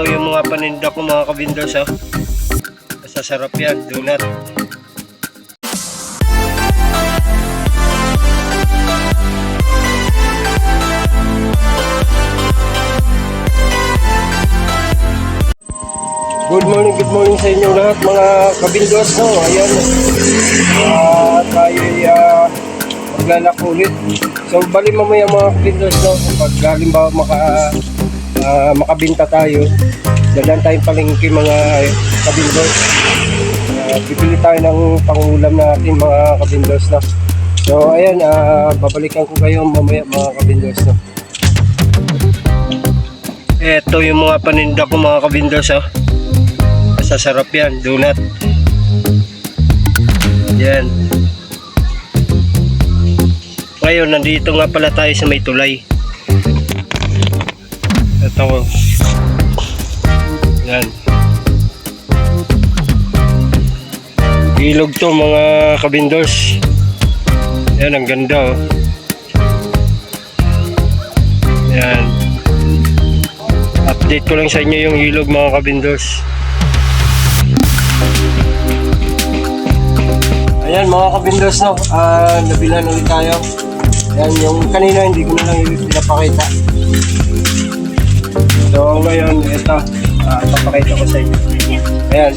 Ito yung mga paninda ko mga kabindors oh. Masasarap yan, donut. Good morning, good morning sa inyo lahat mga kabindors no. Ayan. Ah, tayo uh, maglalako ulit. So bali mamaya mga kabindors no, pag halimbawa maka ah, makabinta tayo, dalan tayong palengke mga kabindors. Ah, bibili tayo ng pangulam natin mga kabindors no. So ayan, ah, babalikan ko kayo mamaya mga kabindors no. Ito yung mga paninda ko mga kabindors oh. Masasarap yan, donut. Yan. Ngayon, nandito nga pala tayo sa may tulay. Ito. Yan. Ilog to mga kabindors. Yan, ang ganda oh. Yan. Update ko lang sa inyo yung ilog mga kabindors. Ayan mga kabindors no, ah nabilan ulit tayo. Ayan yung kanina hindi ko na lang pinapakita. So ngayon ito, ah papakita ko sa inyo. Ayan.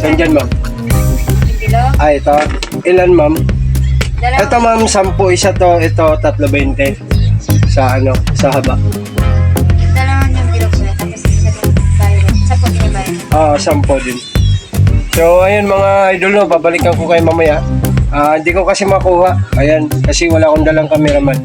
Saan dyan ma'am? Ah ito. Ilan ma'am? Ito ma'am, 10 isa to, ito 3.20 sa ano, sa haba. Ko. Tapos isa din tayo. Sa po ni Bay. Ah, 10 din. So, ayun mga idol no, babalikan ko kayo mamaya. Ah, hindi ko kasi makuha. Ayan, kasi wala akong dalang cameraman.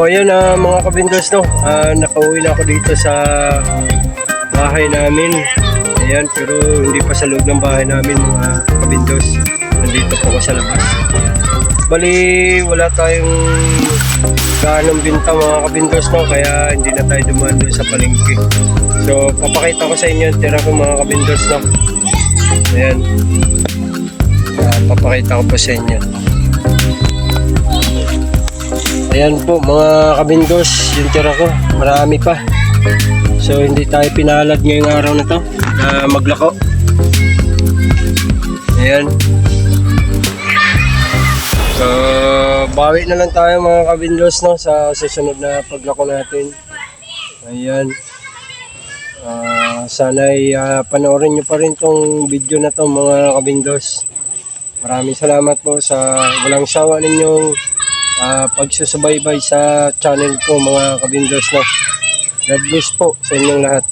So, ayun ah, mga kabindors no, ah, nakauwi na ako dito sa bahay namin. Ayan, pero hindi pa sa loob ng bahay namin mga kabindors. Nandito po ako sa labas. Bali, wala tayong ganong binta mga kabindors no, kaya hindi na tayo dumaan doon sa palengke. So, papakita ko sa inyo yung tira ko mga kabindors no. Ayan. Ah, papakita ko po sa inyo. Ayan po mga kabindos, yung tira ko, marami pa. So hindi tayo pinalad ngayong araw na to na maglako. Ayan. So bawi na lang tayo mga kabindos no sa susunod na paglako natin. Ayan. Ah, sana ay ah, panoorin nyo pa rin tong video na to mga kabindos. Maraming salamat po sa walang sawa ninyong ah, pagsusubaybay sa channel ko mga kabinders no. God bless po sa inyong lahat.